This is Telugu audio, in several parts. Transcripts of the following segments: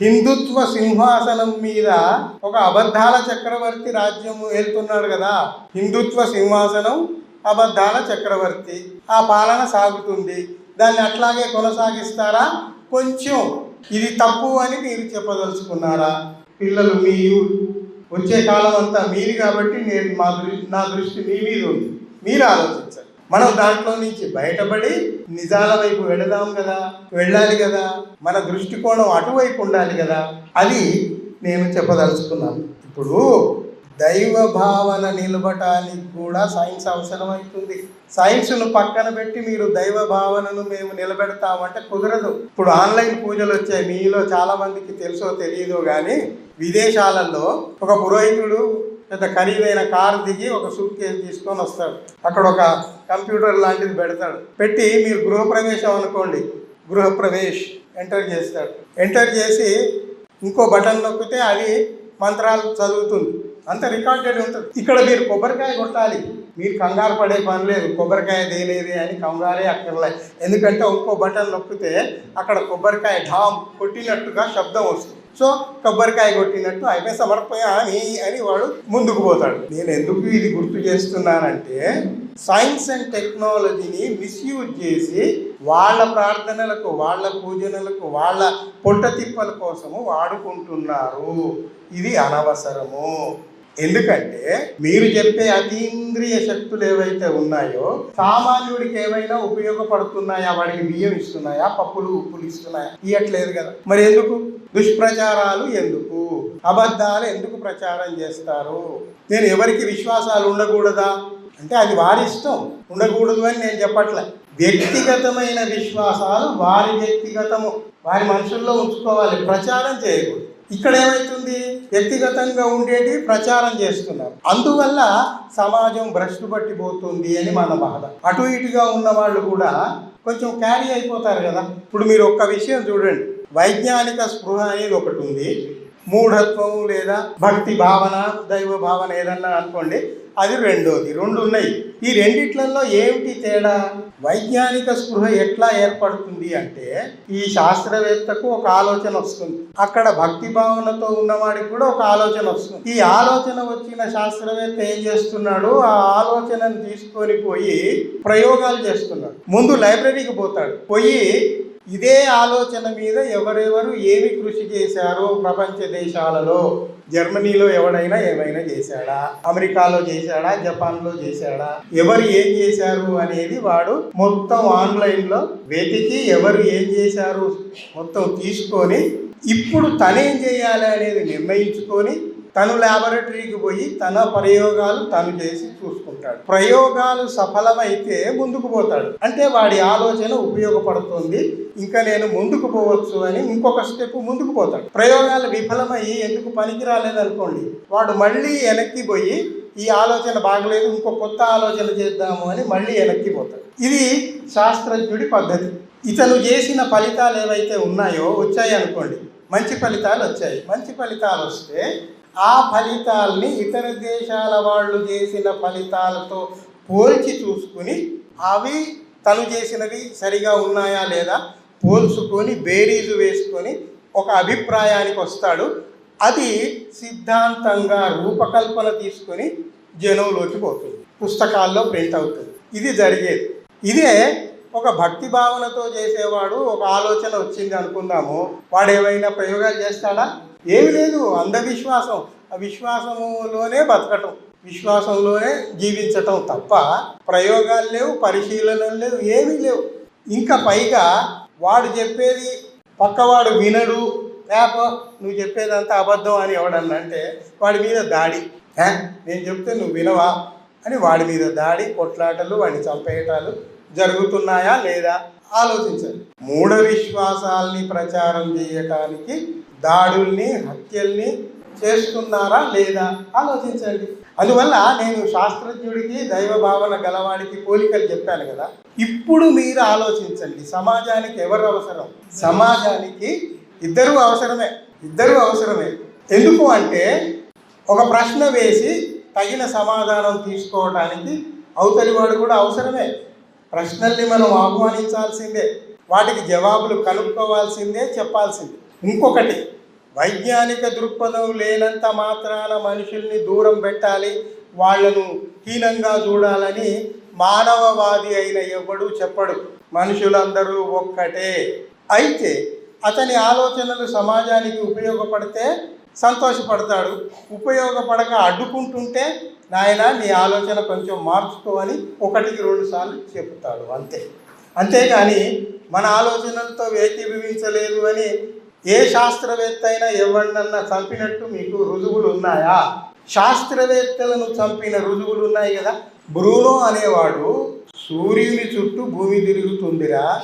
హిందుత్వ సింహాసనం మీద ఒక అబద్ధాల చక్రవర్తి రాజ్యం వెళ్తున్నాడు కదా. హిందుత్వ సింహాసనం అబద్ధాల చక్రవర్తి. ఆ పాలన సాగుతుంది. దాన్ని అట్లాగే కొనసాగిస్తారా? కొంచెం. ఇది తప్పు అని మీరు చెప్పదలుచుకున్నారా? పిల్లలు మీ వచ్చే కాలం అంతా మీరు కాబట్టి నేను మా దృష్టి నా దృష్టి మీ మీద ఉంది. మీరు ఆలోచించండి. మనం దాంట్లో నుంచి బయటపడి నిజాల వైపు వెళదాం కదా వెళ్ళాలి కదా మన దృష్టికోణం అటువైపు ఉండాలి కదా అది నేను చెప్పదలుచుకున్నాను. ఇప్పుడు దైవ భావన నిలబటానికి కూడా సైన్స్ అవసరమవుతుంది. సైన్స్ను పక్కన పెట్టి మీరు దైవ భావనను మేము నిలబెడతామంటే కుదరదు. ఇప్పుడు ఆన్లైన్ పూజలు వచ్చాయి మీలో చాలామందికి తెలుసో తెలియదో కానీ విదేశాలలో ఒక పురోహితుడు పెద్ద ఖరీదైన కారు దిగి ఒక సూట్ కేసు తీసుకొని వస్తాడు. అక్కడ ఒక కంప్యూటర్ లాంటిది పెడతాడు. పెట్టి మీరు గృహప్రవేశం అనుకోండి. గృహప్రవేశ్ ఎంటర్ చేస్తాడు. ఎంటర్ చేసి ఇంకో బటన్ నొక్కితే అది మంత్రాలు చదువుతుంది. అంత రికార్డెడ్ ఉంటుంది. ఇక్కడ మీరు కొబ్బరికాయ కొట్టాలి. మీరు కంగారు పడే పని లేదు. కొబ్బరికాయ దేలేదే అని కంగారే అక్కర్లే. ఎందుకంటే ఇంకో బటన్ నొక్కితే అక్కడ కొబ్బరికాయ ఢామ్ కొట్టినట్టుగా శబ్దం వస్తుంది. సో కొబ్బరికాయ కొట్టినట్టు అయిపోయి సమర్పయ అని అని వాడు ముందుకు పోతాడు. నేను ఎందుకు ఇది గుర్తు చేస్తున్నానంటే సైన్స్ అండ్ టెక్నాలజీని మిస్యూజ్ చేసి వాళ్ళ ప్రార్థనలకు వాళ్ళ పూజనలకు వాళ్ళ పొట్ట తిప్పల కోసము వాడుకుంటున్నారు. ఇది అనవసరము. ఎందుకంటే మీరు చెప్పే అతీంద్రియ శక్తులు ఏవైతే ఉన్నాయో సామాన్యుడికి ఏమైనా ఉపయోగపడుతున్నాయా? వాడికి బియ్యం ఇస్తున్నాయా? పప్పులు ఉప్పులు ఇస్తున్నాయా? ఇవ్వట్లేదు కదా. మరి ఎందుకు? దుష్ప్రచారాలు ఎందుకు? అబద్ధాలు ఎందుకు ప్రచారం చేస్తారు? నేను ఎవరికి విశ్వాసాలు ఉండకూడదా? అంటే అది వారి ఇష్టం. ఉండకూడదు అని నేను చెప్పట్లే. వ్యక్తిగతమైన విశ్వాసాలు వారి వ్యక్తిగతము. వారి మనుషుల్లో ఉంచుకోవాలి. ప్రచారం చేయకూడదు. ఇక్కడ ఏమవుతుంది వ్యక్తిగతంగా ఉండేటి ప్రచారం చేస్తున్నారు. అందువల్ల సమాజం భ్రష్టు పట్టిపోతుంది అని మన బాధ. అటు ఇటుగా ఉన్న వాళ్ళు కూడా కొంచెం క్యారీ అయిపోతారు కదా. ఇప్పుడు మీరు ఒక్క విషయం చూడండి. వైజ్ఞానిక స్పృహ అనేది ఒకటి ఉంది. మూఢత్వం లేదా భక్తి భావన దైవ భావన ఏదన్నా అనుకోండి అది రెండోది. రెండు ఉన్నాయి. ఈ రెండిట్లలో ఏమిటి తేడా? వైజ్ఞానిక స్పృహ ఎట్లా ఏర్పడుతుంది అంటే ఈ శాస్త్రవేత్తకు ఒక ఆలోచన వస్తుంది. అక్కడ భక్తి భావనతో ఉన్నవాడికి కూడా ఒక ఆలోచన వస్తుంది. ఈ ఆలోచన వచ్చిన శాస్త్రవేత్త ఏం చేస్తున్నాడు? ఆ ఆలోచనను తీసుకొని పోయి ప్రయోగాలు చేస్తున్నాడు. ముందు లైబ్రరీకి పోతాడు. పోయి ఇదే ఆలోచన మీద ఎవరెవరు ఏమి కృషి చేశారో ప్రపంచ దేశాలలో జర్మనీలో ఎవడైనా ఏమైనా చేశాడా? అమెరికాలో చేశాడా? జపాన్లో చేశాడా? ఎవరు ఏం చేశారు అనేది వాడు మొత్తం ఆన్లైన్లో వెతికి ఎవరు ఏం చేశారు మొత్తం తీసుకొని ఇప్పుడు తనేం చేయాలి అనేది నిర్ణయించుకొని తను ల్యాబొరేటరీకి పోయి తన ప్రయోగాలు తను చేసి చూసుకుంటాడు. ప్రయోగాలు సఫలమైతే ముందుకు పోతాడు. అంటే వాడి ఆలోచన ఉపయోగపడుతుంది. ఇంకా నేను ముందుకు పోవచ్చు అని ఇంకొక స్టెప్ ముందుకు పోతాడు. ప్రయోగాలు విఫలమయ్యి ఎందుకు పనికి రాలేదనుకోండి వాడు మళ్ళీ వెనక్కి పోయి ఈ ఆలోచన బాగలేదు ఇంకో కొత్త ఆలోచన చేద్దాము అని మళ్ళీ వెనక్కి పోతాడు. ఇది శాస్త్రజ్ఞుడి పద్ధతి. ఇతను చేసిన ఫలితాలు ఏవైతే ఉన్నాయో వచ్చాయి అనుకోండి మంచి ఫలితాలు వచ్చాయి. మంచి ఫలితాలు వస్తే ఆ ఫలితాల్ని ఇతర దేశాల వాళ్ళు చేసిన ఫలితాలతో పోల్చి చూసుకుని అవి తను చేసినవి సరిగా ఉన్నాయా లేదా పోల్చుకొని బేరీజు వేసుకొని ఒక అభిప్రాయానికి వస్తాడు. అది సిద్ధాంతంగా రూపకల్పన తీసుకొని జనంలోకి పోతుంది. పుస్తకాల్లో ప్రింట్ అవుతుంది. ఇది జరిగేది. ఇదే ఒక భక్తి భావనతో చేసేవాడు ఒక ఆలోచన వచ్చింది అనుకుందాము. వాడు ఏమైనా ప్రయోగాలు చేస్తాడా? ఏమి లేదు అంధవిశ్వాసం. ఆ విశ్వాసములోనే బతకటం. విశ్వాసంలోనే జీవించటం తప్ప ప్రయోగాలు లేవు పరిశీలనలు లేవు ఏమీ లేవు. ఇంకా పైగా వాడు చెప్పేది పక్కవాడు వినడు. లేప నువ్వు చెప్పేదంతా అబద్ధం అని ఎవడన్నంటే వాడి మీద దాడి. నేను చెప్తే నువ్వు వినవా? అని వాడి మీద దాడి కొట్లాటలు వాడిని చంపేయటాలు జరుగుతున్నాయా లేదా ఆలోచించండి మూఢ విశ్వాసాల్ని ప్రచారం చేయటానికి దాడుల్ని హత్యల్ని చేస్తున్నారా లేదా? ఆలోచించండి. అందువల్ల నేను శాస్త్రజ్ఞుడికి దైవ భావన గలవాడికి పోలికలు చెప్పాను కదా. ఇప్పుడు మీరు ఆలోచించండి. సమాజానికి ఎవరు అవసరం? సమాజానికి ఇద్దరు అవసరమే. ఇద్దరు అవసరమే. ఎందుకు అంటే ఒక ప్రశ్న వేసి తగిన సమాధానం తీసుకోవడానికి అవతలి వాడు కూడా అవసరమే. ప్రశ్నల్ని మనం ఆహ్వానించాల్సిందే. వాటికి జవాబులు కనుక్కోవాల్సిందే చెప్పాల్సిందే. ఇంకొకటి వైజ్ఞానిక దృక్పథం లేనంత మాత్రాన మనుషుల్ని దూరం పెట్టాలి వాళ్ళను హీనంగా చూడాలని మానవవాది అయిన ఎవడు చెప్పడు. మనుషులందరూ ఒక్కటే. అయితే అతని ఆలోచనలు సమాజానికి ఉపయోగపడితే సంతోషపడతాడు ఉపయోగపడక అడ్డుకుంటుంటే నాయన నీ ఆలోచన కొంచెం మార్చుకో అని ఒకటికి రెండు సార్లు చెప్తాడు. అంతే. అంతేగాని మన ఆలోచనలతో ఏకీభవించలేదు అని ఏ శాస్త్రవేత్త అయినా ఎవరినన్నా చంపినట్టు మీకు రుజువులు ఉన్నాయా శాస్త్రవేత్తలను చంపిన రుజువులు ఉన్నాయి కదా. బ్రూనో అనేవాడు సూర్యుని చుట్టూ భూమి తిరుగుతుందిరా.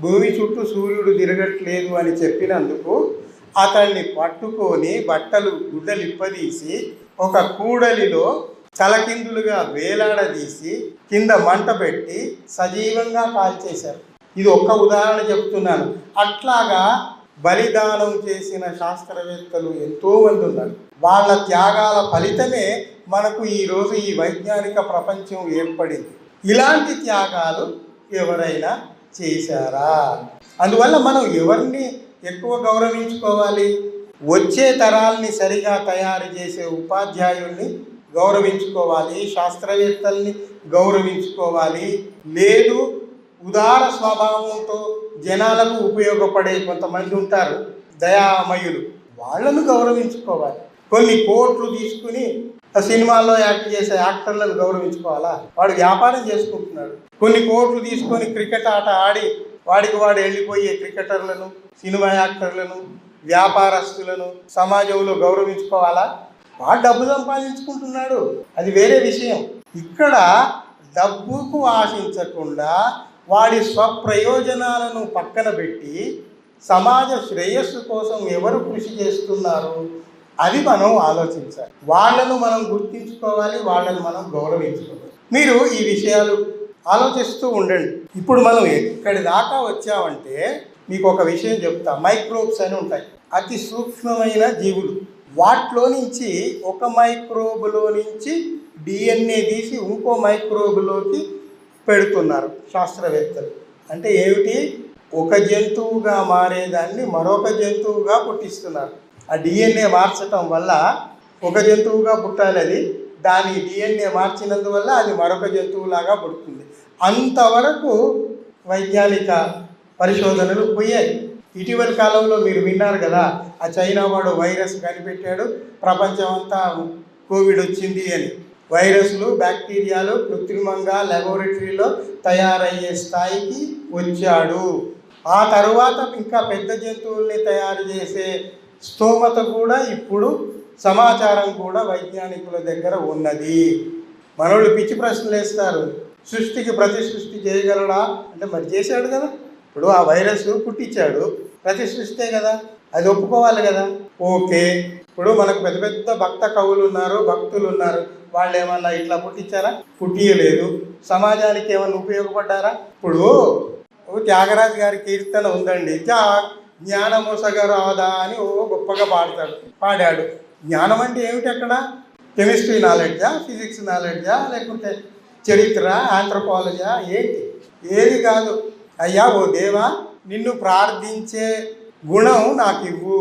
భూమి చుట్టూ సూర్యుడు తిరగట్లేదు అని చెప్పినందుకు అతన్ని పట్టుకొని బట్టలు గుడ్డలిప్పదీసి ఒక కూడలిలో తలకిందులుగా వేలాడదీసి కింద మంట పెట్టి సజీవంగా కాల్చేశారు. ఇది ఒక్క ఉదాహరణ చెప్తున్నాను. అట్లాగా బలిదానం చేసిన శాస్త్రవేత్తలు ఎంతోమంది ఉన్నారు. వాళ్ళ త్యాగాల ఫలితమే మనకు ఈరోజు ఈ వైజ్ఞానిక ప్రపంచం ఏర్పడింది. ఇలాంటి త్యాగాలు ఎవరైనా చేశారా? అందువల్ల మనం ఎవరిని ఎక్కువ గౌరవించుకోవాలి? వచ్చే తరాల్ని సరిగా తయారు చేసే ఉపాధ్యాయుల్ని గౌరవించుకోవాలి శాస్త్రవేత్తల్ని గౌరవించుకోవాలి. లేదు ఉదార స్వభావంతో జనాలకు ఉపయోగపడే కొంతమంది ఉంటారు. దయామయులు. వాళ్ళను గౌరవించుకోవాలి. కొన్ని కోట్లు తీసుకుని సినిమాల్లో యాక్ట్ చేసే యాక్టర్లను గౌరవించుకోవాలా? వాడు వ్యాపారం చేసుకుంటున్నాడు. కొన్ని కోట్లు తీసుకొని క్రికెట్ ఆట ఆడి వాడికి వాడు వెళ్ళిపోయే క్రికెటర్లను సినిమా యాక్టర్లను వ్యాపారస్తులను సమాజంలో గౌరవించుకోవాలా? వాడు డబ్బు సంపాదించుకుంటున్నాడు. అది వేరే విషయం. ఇక్కడ డబ్బుకు ఆశించకుండా వాడి స్వప్రయోజనాలను పక్కన పెట్టి సమాజ శ్రేయస్సు కోసం ఎవరు కృషి చేస్తున్నారు? అది మనం ఆలోచించాలి. వాళ్ళను మనం గుర్తించుకోవాలి వాళ్ళను మనం గౌరవించుకోవాలి. మీరు ఈ విషయాలు ఆలోచిస్తూ ఉండండి. ఇప్పుడు మనం ఇక్కడి దాకా వచ్చామంటే మీకు ఒక విషయం చెప్తా. మైక్రోబ్స్ అని ఉంటాయి. అతి సూక్ష్మమైన జీవులు. వాటిలో నుంచి ఒక మైక్రోబులో నుంచి డిఎన్ఏ తీసి ఇంకో మైక్రోబులోకి పెడుతున్నారు శాస్త్రవేత్తలు. అంటే ఏమిటి? ఒక జంతువుగా మారేదాన్ని మరొక జంతువుగా పుట్టిస్తున్నారు. ఆ డిఎన్ఏ మార్చటం వల్ల ఒక జంతువుగా పుట్టాలి అది. దాని డిఎన్ఏ మార్చినందువల్ల అది మరొక జంతువులాగా పుడుతుంది. అంతవరకు వైజ్ఞానిక పరిశోధనలు పోయాయి. ఇటీవల కాలంలో మీరు విన్నారు కదా ఆ చైనా వాడు వైరస్ కనిపెట్టాడు ప్రపంచం అంతా కోవిడ్ వచ్చింది అని. వైరస్లు బ్యాక్టీరియాలు కృత్రిమంగా లెబొరేటరీలో తయారయ్యే స్థాయికి వచ్చాడు. ఆ తరువాత ఇంకా పెద్ద జంతువుల్ని తయారు చేసే స్తోమత కూడా ఇప్పుడు సమాచారం కూడా వైజ్ఞానికుల దగ్గర ఉన్నది. మనోళ్ళు పిచ్చి ప్రశ్నలు వేస్తారు. సృష్టికి ప్రతి సృష్టి చేయగలడా? అంటే మరి చేశాడు కదా. ఇప్పుడు ఆ వైరస్ పుట్టించాడు. ప్రతి సృష్టే కదా? అది ఒప్పుకోవాలి కదా. ఓకే. ఇప్పుడు మనకు పెద్ద పెద్ద భక్త కవులు ఉన్నారు భక్తులు ఉన్నారు వాళ్ళు ఏమన్నా ఇట్లా పుట్టించారా? పుట్టియలేదు. సమాజానికి ఏమన్నా ఉపయోగపడ్డారా? ఇప్పుడు ఓ త్యాగరాజు గారి కీర్తన ఉందండి. త్యా అని ఓ గొప్పగా పాడతాడు. పాడాడు. జ్ఞానం అంటే ఏమిటి అక్కడ? కెమిస్ట్రీ నాలెడ్జా ఫిజిక్స్ నాలెడ్జా లేకుంటే చరిత్ర ఆంథ్రపాలజా ఏంటి? ఏది కాదు. అయ్యా ఓ దేవా నిన్ను ప్రార్థించే గుణం నాకు ఇవ్వు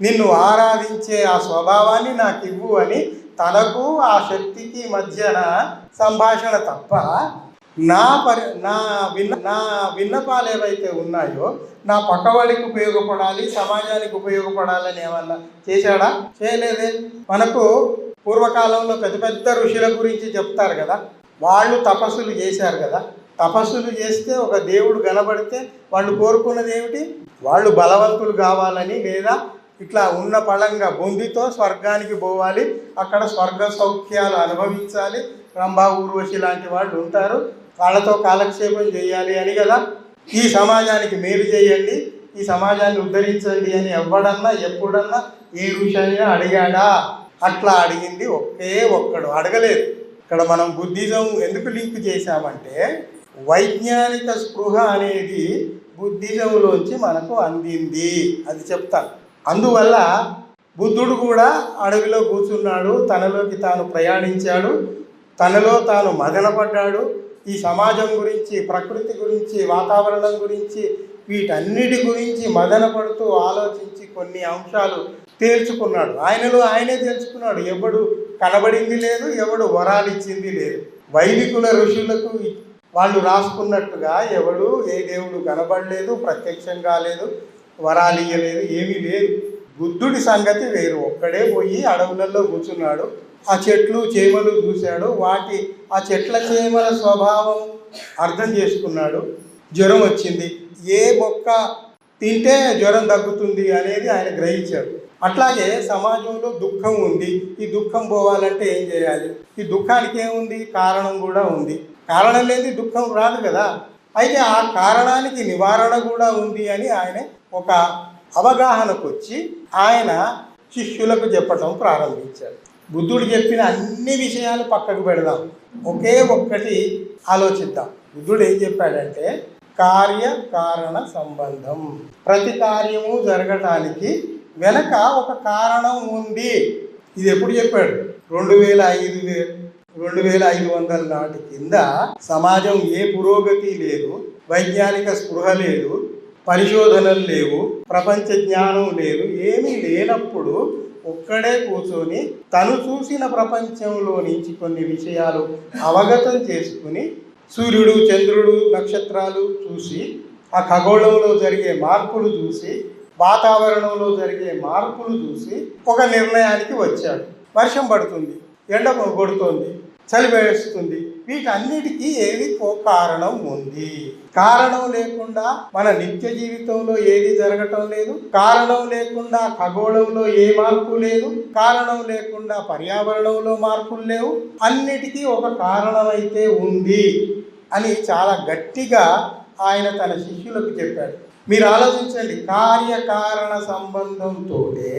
నిన్ను ఆరాధించే ఆ స్వభావాన్ని నాకు ఇవ్వు అని తనకు ఆ శక్తికి మధ్యన సంభాషణ తప్ప నా పరి నా విన్న నా విన్నపాలు ఏవైతే ఉన్నాయో నా పక్కవాడికి ఉపయోగపడాలి సమాజానికి ఉపయోగపడాలని ఏమన్నా చేశాడా? చేయలేదే. మనకు పూర్వకాలంలో పెద్ద పెద్ద ఋషుల గురించి చెప్తారు కదా. వాళ్ళు తపస్సులు చేశారు కదా. తపస్సులు చేస్తే ఒక దేవుడు కనబడితే వాళ్ళు కోరుకున్నది ఏమిటి వాళ్ళు బలవంతులు కావాలని లేదా ఇట్లా ఉన్న పళంగా బొందితో స్వర్గానికి పోవాలి. అక్కడ స్వర్గ సౌఖ్యాలు అనుభవించాలి. రంభా ఊర్వశి లాంటి వాళ్ళు ఉంటారు. వాళ్ళతో కాలక్షేపం చేయాలి అని కదా. ఈ సమాజానికి మేలు చేయండి. ఈ సమాజాన్ని ఉద్ధరించండి అని ఎవడన్నా ఎప్పుడన్నా ఏ ఋషి అడిగాడా? అట్లా అడిగింది ఒకే ఒక్కడు. అడగలేదు. ఇక్కడ మనం బుద్ధిజం ఎందుకు లింక్ చేశామంటే వైజ్ఞానిక స్పృహ అనేది బుద్ధిజంలోంచి మనకు అందింది. అది చెప్తాను. అందువల్ల బుద్ధుడు కూడా అడవిలో కూర్చున్నాడు. తనలోకి తాను ప్రయాణించాడు. తనలో తాను మదనపడ్డాడు. ఈ సమాజం గురించి ప్రకృతి గురించి వాతావరణం గురించి వీటన్నిటి గురించి మదన పడుతూ ఆలోచించి కొన్ని అంశాలు తేల్చుకున్నాడు. ఆయనలో ఆయనే తెలుసుకున్నాడు. ఎవడు కనబడింది లేదు ఎవడు వరాలిచ్చింది లేదు. వైదికుల ఋషులకు వాళ్ళు రాసుకున్నట్టుగా ఎవడు ఏ దేవుడు కనబడలేదు ప్రత్యక్షం కాలేదు వరాలు ఇయ్యలేదు ఏమీ లేదు. బుద్ధుడి సంగతి వేరు. ఒక్కడే పోయి అడవులలో కూర్చున్నాడు. ఆ చెట్లు చేమలు చూశాడు. వాటి ఆ చెట్ల చేమల స్వభావం అర్థం చేసుకున్నాడు. జ్వరం వచ్చింది. ఏ మొక్క తింటే జ్వరం తగ్గుతుంది అనేది ఆయన గ్రహించాడు. అట్లాగే సమాజంలో దుఃఖం ఉంది. ఈ దుఃఖం పోవాలంటే ఏం చేయాలి? ఈ దుఃఖానికి ఏముంది? కారణం కూడా ఉంది. కారణం లేని దుఃఖం రాదు కదా. అయితే ఆ కారణానికి నివారణ కూడా ఉంది అని ఆయన ఒక అవగాహనకు వచ్చి ఆయన శిష్యులకు చెప్పటం ప్రారంభించాడు. బుద్ధుడు చెప్పిన అన్ని విషయాలు పక్కకు పెడదాం. ఒకే ఒక్కటి ఆలోచిద్దాం. బుద్ధుడు ఏం చెప్పాడంటే కార్య కారణ సంబంధం. ప్రతి కార్యము జరగటానికి వెనక ఒక కారణం ఉంది. ఇది ఎప్పుడు చెప్పాడు? రెండు వేల ఐదు రెండు వేల ఐదు వందల నాటి కింద సమాజం ఏ పురోగతి లేదు వైజ్ఞానిక స్పృహ లేదు పరిశోధనలు లేవు ప్రపంచ జ్ఞానం లేదు ఏమీ లేనప్పుడు ఒక్కడే కూర్చొని తను చూసిన ప్రపంచంలో నుంచి కొన్ని విషయాలు అవగతం చేసుకుని సూర్యుడు చంద్రుడు నక్షత్రాలు చూసి ఆ ఖగోళంలో జరిగే మార్పులు చూసి వాతావరణంలో జరిగే మార్పులు చూసి ఒక నిర్ణయానికి వచ్చాడు. వర్షం పడుతుంది ఎండ కొడుతోంది. చలివేస్తుంది. వీటన్నిటికీ ఏది కారణం ఉంది. కారణం లేకుండా మన నిత్య జీవితంలో ఏది జరగటం లేదు. కారణం లేకుండా ఖగోళంలో ఏ మార్పు లేదు. కారణం లేకుండా పర్యావరణంలో మార్పులు లేవు. అన్నిటికీ ఒక కారణం అయితే ఉంది అని చాలా గట్టిగా ఆయన తన శిష్యులకు చెప్పాడు. మీరు ఆలోచించండి. కార్యకారణ సంబంధంతోనే